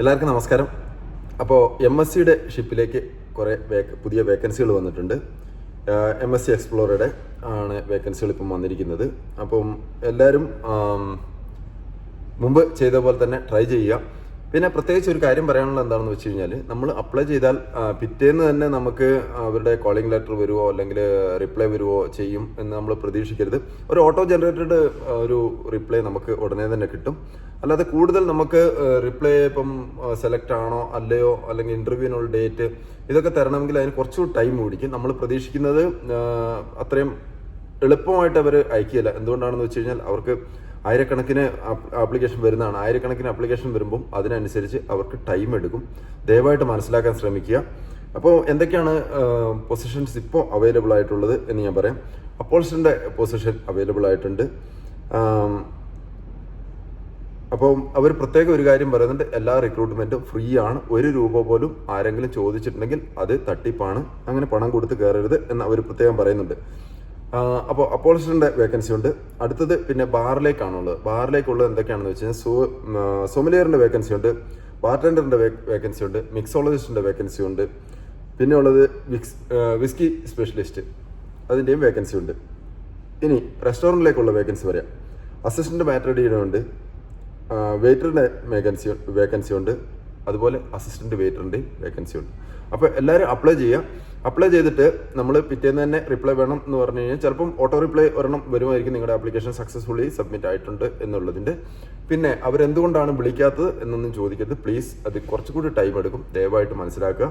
എല്ലാവർക്കും നമസ്കാരം. അപ്പോൾ എം എസ് സിയുടെ ഷിപ്പിലേക്ക് കുറേ വേക്ക പുതിയ വേക്കൻസികൾ വന്നിട്ടുണ്ട്. എം എസ് സി എക്സ്പ്ലോറയുടെ ആണ് വേക്കൻസികൾ ഇപ്പം വന്നിരിക്കുന്നത്. അപ്പം എല്ലാവരും മുമ്പ് ചെയ്ത പോലെ തന്നെ ട്രൈ ചെയ്യുക. പിന്നെ പ്രത്യേകിച്ച് ഒരു കാര്യം പറയാനുള്ളത് എന്താണെന്ന് വെച്ച് കഴിഞ്ഞാൽ നമ്മൾ അപ്ലൈ ചെയ്താൽ പിറ്റേന്ന് തന്നെ നമുക്ക് അവരുടെ കോളിംഗ് ലെറ്റർ വരുമോ അല്ലെങ്കിൽ റിപ്ലൈ വരുമോ ചെയ്യും എന്ന് നമ്മൾ പ്രതീക്ഷിക്കരുത്. ഒരു ഓട്ടോ ജനറേറ്റഡ് ഒരു റിപ്ലൈ നമുക്ക് ഉടനെ തന്നെ കിട്ടും. അല്ലാതെ കൂടുതൽ നമുക്ക് റിപ്ലൈ ഇപ്പം സെലക്ട് ആണോ അല്ലയോ അല്ലെങ്കിൽ ഇന്റർവ്യൂവിനുള്ള ഡേറ്റ് ഇതൊക്കെ തരണമെങ്കിൽ അതിന് കുറച്ചുകൂടി ടൈം പിടിക്കും. നമ്മൾ പ്രതീക്ഷിക്കുന്നത് അത്രയും എളുപ്പമായിട്ട് അവർ അയക്കുകയില്ല. എന്തുകൊണ്ടാണെന്ന് വെച്ച് കഴിഞ്ഞാൽ അവർക്ക് ആയിരക്കണക്കിന് ആപ്ലിക്കേഷൻ വരുന്നതാണ്. ആയിരക്കണക്കിന് ആപ്ലിക്കേഷൻ വരുമ്പം അതിനനുസരിച്ച് അവർക്ക് ടൈം എടുക്കും. ദയവായിട്ട് മനസ്സിലാക്കാൻ ശ്രമിക്കുക. അപ്പോൾ എന്തൊക്കെയാണ് പൊസിഷൻസ് ഇപ്പോൾ അവൈലബിൾ ആയിട്ടുള്ളത് എന്ന് ഞാൻ പറയാം. അപ്പോൾസിന്റെ പൊസിഷൻ അവൈലബിൾ ആയിട്ടുണ്ട്. ആം, അപ്പോൾ അവർ പ്രത്യേക ഒരു കാര്യം പറയുന്നുണ്ട് എല്ലാ റിക്രൂട്ട്മെന്റും ഫ്രീ ആണ്. ഒരു രൂപ പോലും ആരെങ്കിലും ചോദിച്ചിട്ടുണ്ടെങ്കിൽ അത് തട്ടിപ്പാണ്. അങ്ങനെ പണം കൊടുത്ത് കയറരുത് എന്ന് അവർ പ്രത്യേകം പറയുന്നുണ്ട്. അപ്പോൾ അപ്പോളിസ്റ്റിന്റെ വേക്കൻസി ഉണ്ട്. അടുത്തത് പിന്നെ ബാറിലേക്കാണുള്ളത്. ബാറിലേക്കുള്ളത് എന്തൊക്കെയാണെന്ന് വെച്ച് കഴിഞ്ഞാൽ സോ വേക്കൻസി ഉണ്ട് ബാർട്ടൻഡറിന്റെ വേക്കൻസി ഉണ്ട് മിക്സോളജിസ്റ്റിന്റെ വേക്കൻസി ഉണ്ട് പിന്നെ ഉള്ളത് വിക്സ് വിസ്കി സ്പെഷ്യലിസ്റ്റ് അതിന്റെയും വേക്കൻസി ഉണ്ട്. ഇനി റെസ്റ്റോറന്റിലേക്കുള്ള വേക്കൻസി പറയാം. അസിസ്റ്റന്റ് മാറ്റഡിയുടെ ഉണ്ട് വെയിറ്ററിന്റെ വേക്കൻസി വേക്കൻസി ഉണ്ട്. അതുപോലെ അസിസ്റ്റന്റ് വെയിറ്ററിന്റെയും വേക്കൻസി ഉണ്ട്. അപ്പോൾ എല്ലാവരും അപ്ലൈ ചെയ്യുക അപ്ലൈ ചെയ്തിട്ട് നമ്മൾ പിറ്റേന്ന് തന്നെ റിപ്ലൈ വേണം എന്ന് പറഞ്ഞു കഴിഞ്ഞാൽ ചിലപ്പം ഓട്ടോ റിപ്ലൈ ഒരെണ്ണം വരുമായിരിക്കും നിങ്ങളുടെ ആപ്ലിക്കേഷൻ സക്സസ്ഫുള്ളി സബ്മിറ്റ് ആയിട്ടുണ്ട് എന്നുള്ളതിന്റെ പിന്നെ അവരെന്തുകൊണ്ടാണ് വിളിക്കാത്തത് എന്നൊന്നും ചോദിക്കരുത്. പ്ലീസ് അത് കുറച്ചുകൂടി ടൈം എടുക്കും. ദയവായിട്ട് മനസ്സിലാക്കുക.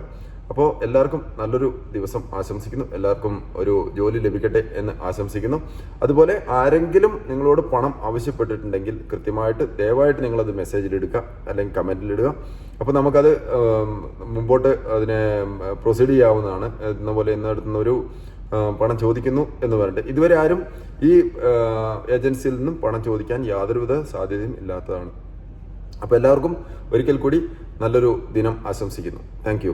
അപ്പോൾ എല്ലാവർക്കും നല്ലൊരു ദിവസം ആശംസിക്കുന്നു. എല്ലാവർക്കും ഒരു ജോലി ലഭിക്കട്ടെ എന്ന് ആശംസിക്കുന്നു. അതുപോലെ ആരെങ്കിലും നിങ്ങളോട് പണം ആവശ്യപ്പെട്ടിട്ടുണ്ടെങ്കിൽ കൃത്യമായിട്ട് ദയവായിട്ട് നിങ്ങളത് മെസ്സേജിൽ എടുക്കുക അല്ലെങ്കിൽ കമന്റിൽ ഇടുക. അപ്പോൾ നമുക്കത് മുമ്പോട്ട് അതിനെ പ്രൊസീഡ് ചെയ്യാവുന്നതാണ്. എന്നപോലെ ഇന്ന് നടത്തുന്ന ഒരു പണം ചോദിക്കുന്നു എന്ന് പറഞ്ഞിട്ട്. ഇതുവരെ ആരും ഈ ഏജൻസിയിൽ നിന്നും പണം ചോദിക്കാൻ യാതൊരുവിധ സാധ്യതയും ഇല്ലാത്തതാണ്. അപ്പോൾ എല്ലാവർക്കും ഒരിക്കൽ കൂടി നല്ലൊരു ദിനം ആശംസിക്കുന്നു. താങ്ക്